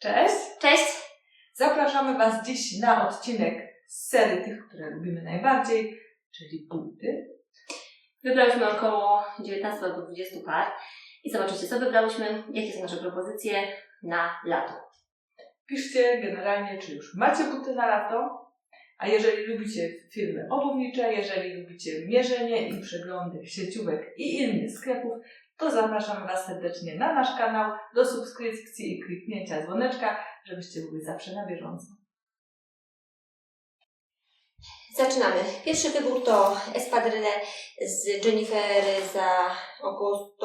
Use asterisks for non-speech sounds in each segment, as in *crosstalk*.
Cześć! Cześć! Zapraszamy Was dziś na odcinek z serii tych, które lubimy najbardziej, czyli buty. Wybrałyśmy około 19 do 20 par i zobaczycie, co wybrałyśmy, jakie są nasze propozycje na lato. Piszcie generalnie, czy już macie buty na lato, a jeżeli lubicie firmy obuwnicze, jeżeli lubicie mierzenie i przeglądy sieciówek i innych sklepów, to zapraszamy Was serdecznie na nasz kanał, do subskrypcji i kliknięcia dzwoneczka, żebyście byli zawsze na bieżąco. Zaczynamy. Pierwszy wybór to espadryle z Jennifer za około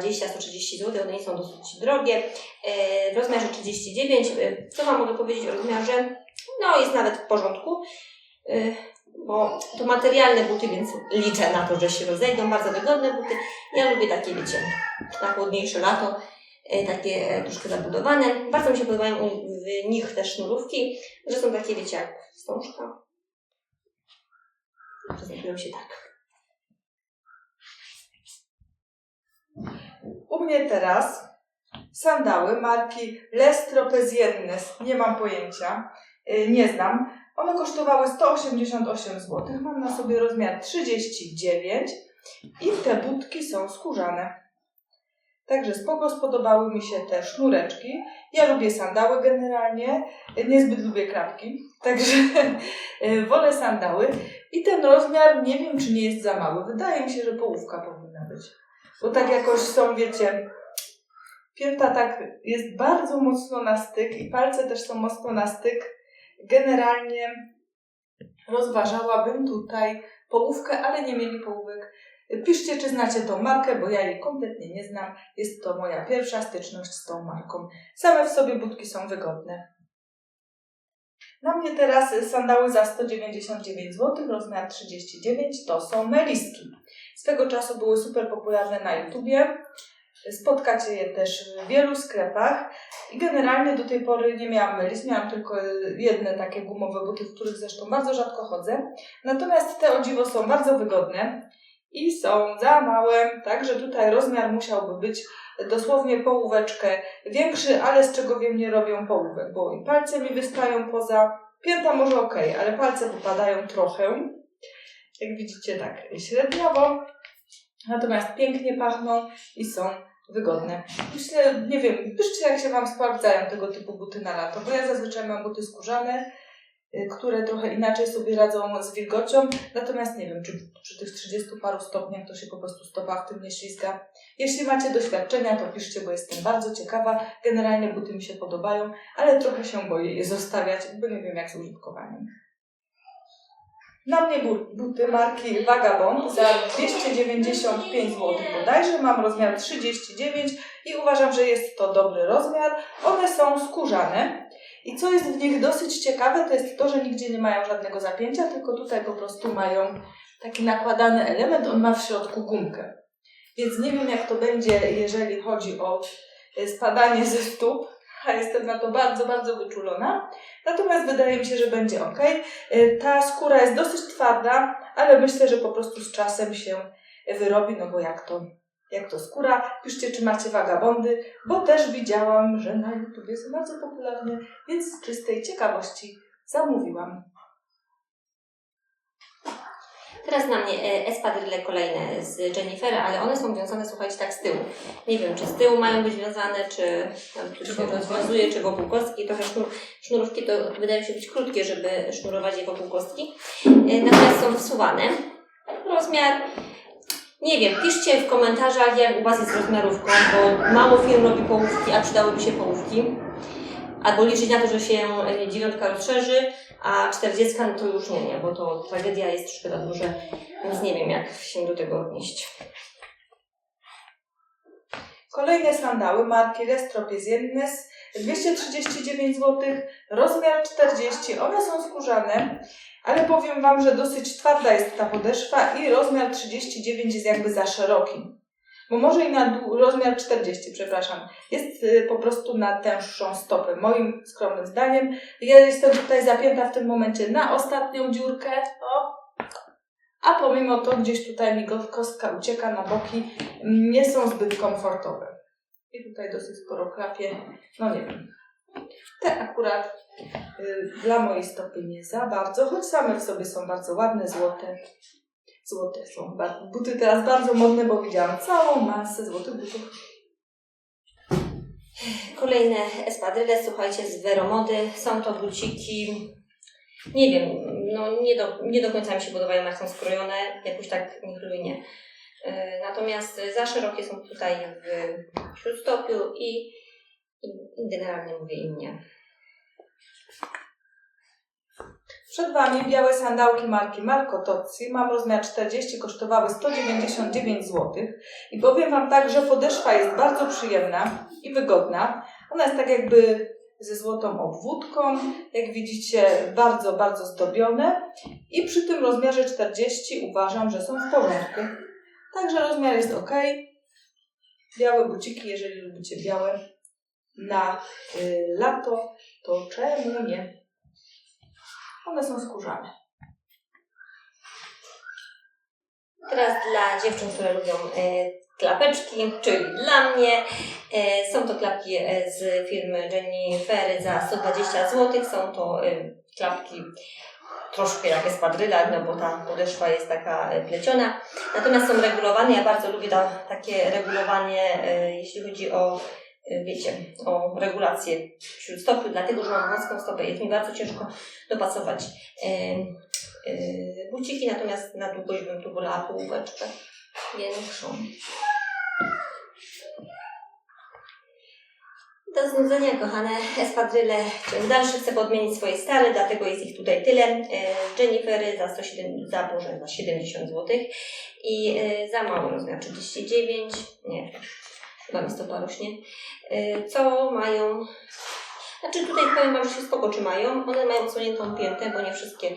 120-130 zł. One nie są dosyć drogie. E, W rozmiarze 39. E, Co Wam mogę powiedzieć o rozmiarze? No, jest nawet w porządku. E, Bo to materialne buty, więc liczę na to, że się rozejdą. Bardzo wygodne buty. Ja lubię takie, wiecie, na chłodniejsze lato. e, Takie e, troszkę zabudowane. Bardzo mi się podobają w nich te sznurówki, że są takie, wiecie, jak wstążka. Prezentują się tak. U mnie teraz sandały marki Les Tropeziennes. Nie mam pojęcia, yy, nie znam. One kosztowały 188 zł. Mam na sobie rozmiar 39 i te budki są skórzane. Także spoko, spodobały mi się te sznureczki. Ja lubię sandały generalnie, niezbyt lubię klapki, także *laughs* wolę sandały. I ten rozmiar nie wiem, czy nie jest za mały. Wydaje mi się, że połówka powinna być. Bo tak jakoś są, wiecie, pięta tak jest bardzo mocno na styk i palce też są mocno na styk. Generalnie rozważałabym tutaj połówkę, ale nie mieli połówek. Piszcie, czy znacie tą markę, bo ja jej kompletnie nie znam. Jest to moja pierwsza styczność z tą marką. Same w sobie budki są wygodne. Na mnie teraz sandały za 199 zł, rozmiar 39, to są meliski. Swego czasu były super popularne na YouTubie. Spotkacie je też w wielu sklepach. I generalnie do tej pory nie miałam mylisk, miałam tylko jedne takie gumowe buty, w których zresztą bardzo rzadko chodzę. Natomiast te o dziwo są bardzo wygodne i są za małe, także tutaj rozmiar musiałby być dosłownie połóweczkę większy, ale z czego wiem nie robią połówek, bo i palce mi wystają poza, pięta może ok, ale palce wypadają trochę. Jak widzicie tak średniowo, natomiast pięknie pachną i są wygodne. Myślę, nie wiem, piszcie jak się Wam sprawdzają tego typu buty na lato, bo ja zazwyczaj mam buty skórzane, y, które trochę inaczej sobie radzą z wilgocią, natomiast nie wiem, czy przy tych 30 paru stopniach to się po prostu stopa w tym nie ślizga. Jeśli macie doświadczenia, to piszcie, bo jestem bardzo ciekawa. Generalnie buty mi się podobają, ale trochę się boję je zostawiać, bo nie wiem jak z użytkowaniem. Na mnie bu- buty marki Vagabond za 295 zł bodajże. Mam rozmiar 39 i uważam, że jest to dobry rozmiar. One są skórzane. I co jest w nich dosyć ciekawe, to jest to, że nigdzie nie mają żadnego zapięcia, tylko tutaj po prostu mają taki nakładany element, on ma w środku gumkę. Więc nie wiem, jak to będzie, jeżeli chodzi o e, spadanie ze stóp, a jestem na to bardzo, bardzo wyczulona. Natomiast wydaje mi się, że będzie ok. Ta skóra jest dosyć twarda, ale myślę, że po prostu z czasem się wyrobi, no bo jak to, jak to skóra. Piszcie, czy macie wagabondy, bo też widziałam, że na YouTubie są bardzo popularne, więc z czystej ciekawości zamówiłam. Teraz na mnie e, espadryle kolejne z Jennifer, ale one są wiązane, słuchajcie, tak z tyłu. Nie wiem, czy z tyłu mają być wiązane, czy tu Czy się rozwiązuje, czy wokół kostki. Trochę sznur, sznurówki to wydają się być krótkie, żeby sznurować je wokół kostki. E, Natomiast są wsuwane. Rozmiar nie wiem, piszcie w komentarzach, jak u Was jest rozmiarówką, bo mało firm robi połówki, a przydałyby się połówki. Albo liczyć na to, że się dziewiątka rozszerzy, a czterdziestka no to już nie, nie, bo to tragedia jest troszkę za duże, więc nie wiem, jak się do tego odnieść. Kolejne sandały marki Les Tropeziennes 239 zł, rozmiar 40. One są skórzane, ale powiem Wam, że dosyć twarda jest ta podeszwa i rozmiar 39 jest jakby za szeroki. Bo może i na rozmiar 40, przepraszam, jest y, po prostu na tęższą stopę. Moim skromnym zdaniem. Ja jestem tutaj zapięta w tym momencie na ostatnią dziurkę. O. A pomimo to gdzieś tutaj mi kostka ucieka na boki, nie są zbyt komfortowe. I tutaj dosyć sporo klapie. No nie wiem. Te akurat y, dla mojej stopy nie za bardzo, choć same w sobie są bardzo ładne, złote. Złote są. Buty teraz bardzo modne, bo widziałam całą masę złotych butów. Kolejne espadryle, słuchajcie, z Veromody. Są to buciki, nie wiem, no nie do, nie do końca mi się podobają, jak są skrojone, jakoś tak niechlujnie. E, Natomiast za szerokie są tutaj w śródstopiu i, i generalnie mówię im nie. Przed Wami białe sandałki marki Marco Tozzi. Mam rozmiar 40, kosztowały 199 zł. I powiem Wam tak, że podeszwa jest bardzo przyjemna i wygodna. Ona jest tak jakby ze złotą obwódką. Jak widzicie, bardzo, bardzo zdobione. I przy tym rozmiarze 40 uważam, że są w porządku. Także rozmiar jest ok. Białe buciki, jeżeli lubicie białe na y, lato, to czemu nie? One są skórzane. Teraz dla dziewczyn, które lubią e, klapeczki, czyli dla mnie. E, są to klapki e, z firmy Jennifer za 120 zł. Są to e, klapki troszkę jak espadryla, no bo ta podeszwa jest taka e, pleciona. Natomiast są regulowane. Ja bardzo lubię ta, takie regulowanie, e, jeśli chodzi o wiecie, o regulację śródstopiu, dlatego, że mam wąską stopę. Jest mi bardzo ciężko dopasować e, e, buciki, natomiast na długość bym tu wolała połóweczkę większą. Do znudzenia, kochane espadryle, ciąg dalszy chcę podmienić swoje stare, dlatego jest ich tutaj tyle. Jennifery za, 107, za, Boże, za 70 zł i za mały rozmiar 39, nie, chyba mi stopa rośnie. E, Co mają, znaczy tutaj powiem Wam, że się spoko trzymają, one mają odsłoniętą piętę, bo nie wszystkie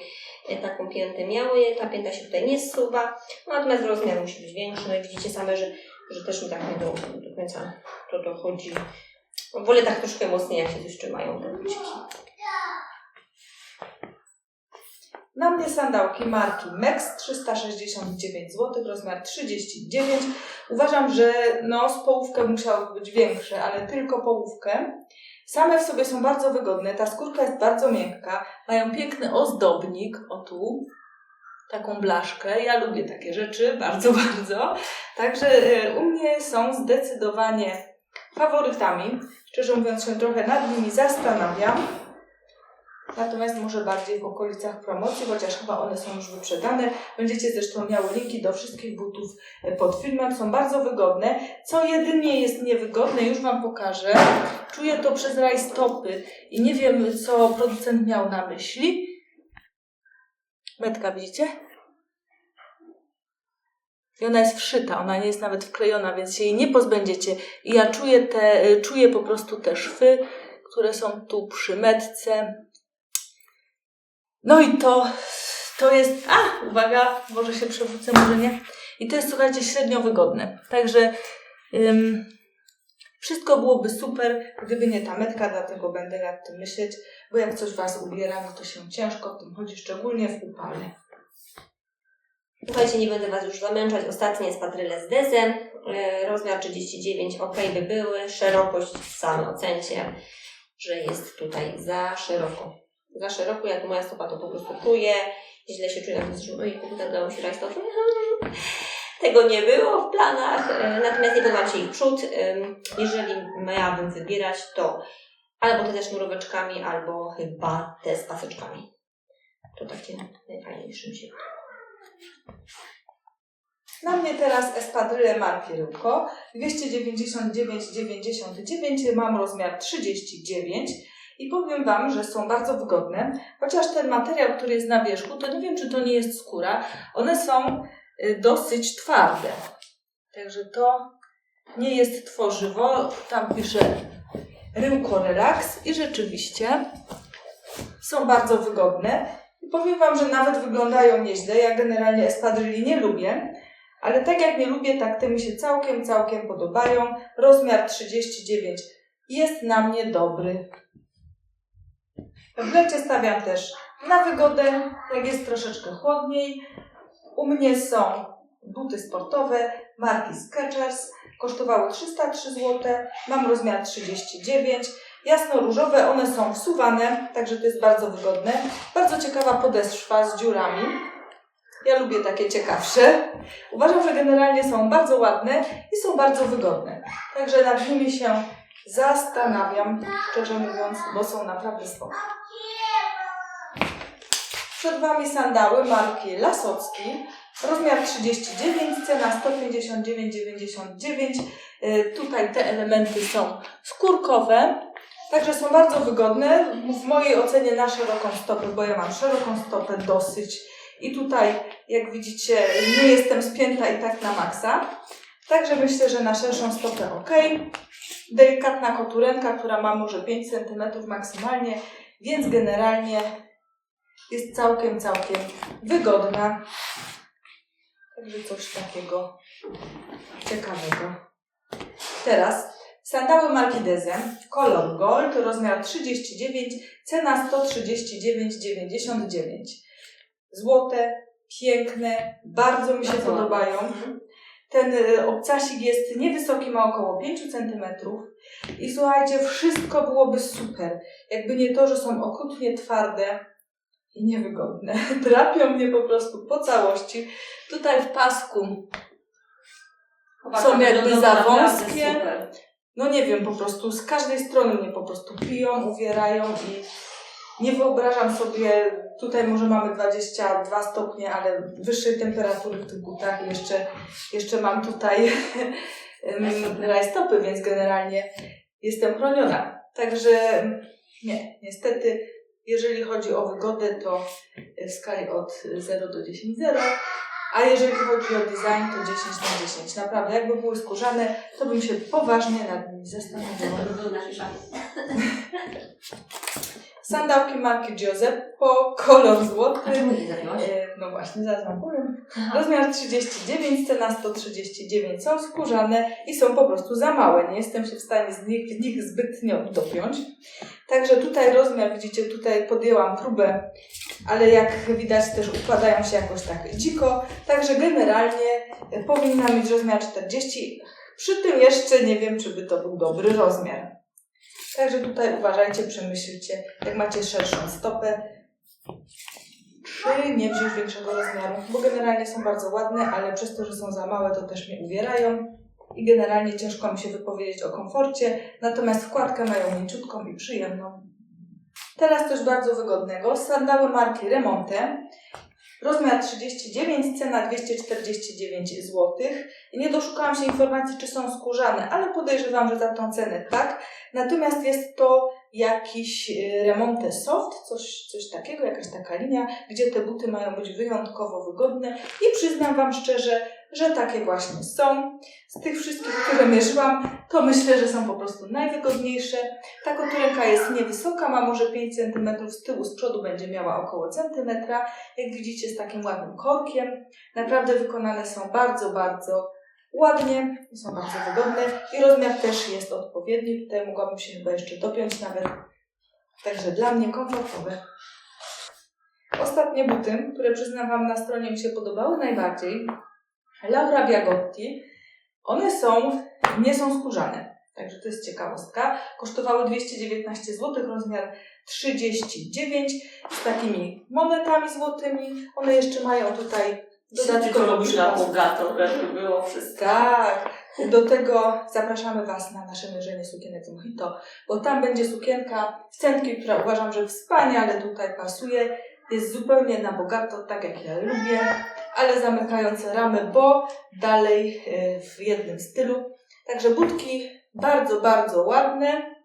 e, taką piętę miały, ta pięta się tutaj nie zsuwa, no, natomiast rozmiar musi być większy, no i widzicie same, że, że też mi tak nie do, do końca to dochodzi. Wolę tak troszkę mocniej, jak się coś trzymają te. Na mnie sandałki marki Mex 369 zł, rozmiar 39. Uważam, że no, z połówkę musiały być większe, ale tylko połówkę. Same w sobie są bardzo wygodne. Ta skórka jest bardzo miękka. Mają piękny ozdobnik, o tu, taką blaszkę. Ja lubię takie rzeczy, bardzo, *laughs* bardzo. Także e, u mnie są zdecydowanie faworytami. Szczerze mówiąc, się trochę nad nimi zastanawiam. Natomiast może bardziej w okolicach promocji, chociaż chyba one są już wyprzedane. Będziecie zresztą miały linki do wszystkich butów e, pod filmem. Są bardzo wygodne. Co jedynie jest niewygodne, już Wam pokażę. Czuję to przez raj stopy i nie wiem, co producent miał na myśli. Metka, widzicie? I ona jest wszyta, ona nie jest nawet wklejona, więc się jej nie pozbędziecie. I ja czuję, te, e, czuję po prostu te szwy, które są tu przy metce. No i to, to jest, a uwaga, może się przewrócę, może nie. I to jest, słuchajcie, średnio wygodne. Także ym, wszystko byłoby super, gdyby nie ta metka, dlatego będę nad tym myśleć, bo jak coś Was ubiera, no to się ciężko w tym chodzi, szczególnie w upale. Słuchajcie, nie będę Was już zamęczać. Ostatnie spadryle z desem. E, Rozmiar 39 ok by były. Szerokość same ocencie, że jest tutaj za szeroko. Za szeroko, jak moja stopa to po prostu czuje. Źle się czuję na tym, że oj, tutaj dało się rajstopy. Tego nie było w planach, e, natomiast nie podoba mi się ich przód. Jeżeli miałabym wybierać, to albo te ze sznuróweczkami, albo chyba te z paseczkami. To takie najfajniejsze mi się Na mnie teraz espadryle marki Ryłko 299,99 mam rozmiar 39 i powiem Wam, że są bardzo wygodne, chociaż ten materiał, który jest na wierzchu, to nie wiem, czy to nie jest skóra, one są y, dosyć twarde. Także to nie jest tworzywo, tam pisze Ryłko Relax i rzeczywiście są bardzo wygodne. I powiem Wam, że nawet wyglądają nieźle. Ja generalnie espadryli nie lubię, ale tak jak nie lubię, tak te mi się całkiem, całkiem podobają. Rozmiar 39 jest na mnie dobry. W lecie stawiam też na wygodę, jak jest troszeczkę chłodniej. U mnie są buty sportowe marki Skechers. Kosztowały 303 zł. Mam rozmiar 39. Jasno-różowe, one są wsuwane, także to jest bardzo wygodne. Bardzo ciekawa podeszwa z dziurami. Ja lubię takie ciekawsze. Uważam, że generalnie są bardzo ładne i są bardzo wygodne. Także nad nimi się zastanawiam, szczerze mówiąc, bo są naprawdę spoko. Przed Wami sandały marki Lasocki, rozmiar 39, cena 159,99. Y, Tutaj te elementy są skórkowe, także są bardzo wygodne. W mojej ocenie na szeroką stopę, bo ja mam szeroką stopę dosyć i tutaj, jak widzicie, nie jestem spięta i tak na maksa. Także myślę, że na szerszą stopę ok. Delikatna koturenka, która ma może 5 cm maksymalnie, więc generalnie jest całkiem, całkiem wygodna. Także coś takiego ciekawego. Teraz sandały marki Dezem, kolor gold, rozmiar 39, cena 139,99. Złote, piękne, bardzo mi się Bardzo ładne. podobają. Ten y, obcasik jest niewysoki, ma około 5 cm. I słuchajcie, wszystko byłoby super. Jakby nie to, że są okrutnie twarde i niewygodne. *laughs* Trapią mnie po prostu po całości. Tutaj w pasku Są jakby za wąskie. No nie wiem, po prostu z każdej strony mnie po prostu piją, uwierają i nie wyobrażam sobie, tutaj może mamy 22 stopnie, ale wyższej temperatury w tych butach i jeszcze, jeszcze mam tutaj *laughs* rajstopy, więc generalnie jestem chroniona. Także nie, niestety, jeżeli chodzi o wygodę, to w skali od 0 do 10 0. A jeżeli chodzi o design, to 10 na 10. Naprawdę, jakby były skórzane, to bym się poważnie nad nimi zastanawiała. To był nasz. *laughs* Sandałki marki Giuseppe, kolor złoty. A czemu nie zabiłaś? E, No właśnie, zaraz wam powiem. Rozmiar 39, cena 139 są skórzane i są po prostu za małe. Nie jestem się w stanie z nich, z nich zbytnio dopiąć. Także tutaj rozmiar, widzicie, tutaj podjęłam próbę, ale jak widać też układają się jakoś tak dziko. Także generalnie e, powinna mieć rozmiar 40. Przy tym jeszcze nie wiem, czy by to był dobry rozmiar. Także tutaj uważajcie, przemyślcie, jak macie szerszą stopę, czy nie wziąć większego rozmiaru, bo generalnie są bardzo ładne, ale przez to, że są za małe, to też mnie uwierają. I generalnie ciężko mi się wypowiedzieć o komforcie, natomiast wkładkę mają mięciutką i przyjemną. Teraz coś bardzo wygodnego, sandały marki Remonte, rozmiar 39, cena 249 zł. Nie doszukałam się informacji, czy są skórzane, ale podejrzewam, że za tą cenę tak. Natomiast jest to jakiś y, Remonte Soft, coś, coś takiego, jakaś taka linia, gdzie te buty mają być wyjątkowo wygodne i przyznam Wam szczerze, że takie właśnie są. Z tych wszystkich, które mierzyłam, to myślę, że są po prostu najwygodniejsze. Ta koturenka jest niewysoka, ma może 5 cm z tyłu, z przodu będzie miała około centymetra. Jak widzicie, z takim ładnym korkiem. Naprawdę wykonane są bardzo, bardzo ładnie, są bardzo wygodne i rozmiar też jest odpowiedni. Tutaj mogłabym się chyba jeszcze dopiąć nawet. Także dla mnie komfortowe. Ostatnie buty, które przyznam Wam na stronie mi się podobały najbardziej. Laura Biagotti. One są, nie są skórzane. Także to jest ciekawostka. Kosztowały 219 zł, rozmiar 39 z takimi monetami złotymi. One jeszcze mają tutaj dodatkowo przypas. bogato, żeby było wszystko. Tak. Do tego zapraszamy Was na nasze mierzenie sukienek z Mojito, bo tam będzie sukienka w centki, która uważam, że wspaniale tutaj pasuje. Jest zupełnie na bogato, tak jak ja lubię, ale zamykające ramy, bo dalej e, w jednym stylu. Także budki bardzo, bardzo ładne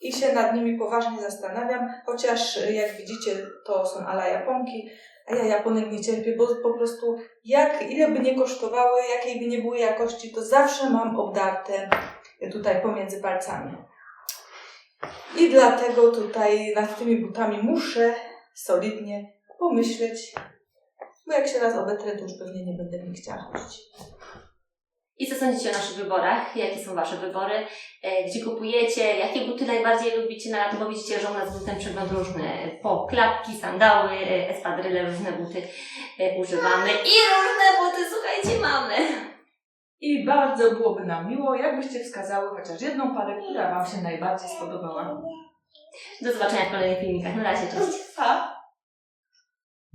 i się nad nimi poważnie zastanawiam, chociaż e, jak widzicie to są ala japonki, a ja Japonek nie cierpię, bo po prostu jak, ile by nie kosztowały, jakiej by nie były jakości, to zawsze mam obdarte tutaj pomiędzy palcami. I dlatego tutaj nad tymi butami muszę solidnie pomyśleć, bo jak się raz obetrę, to już pewnie nie będę w nich chciała chodzić. I co sądzicie o naszych wyborach? Jakie są Wasze wybory? E, Gdzie kupujecie? Jakie buty najbardziej lubicie na lato? Bo widzicie, że u nas był ten przegląd różny. Po klapki, sandały, e, espadryle, różne buty e, używamy. I różne buty, słuchajcie, mamy. I bardzo byłoby nam miło, jakbyście wskazały chociaż jedną parę, która Wam się najbardziej spodobała. Do zobaczenia w kolejnych filmikach. Na razie, cześć. Pa!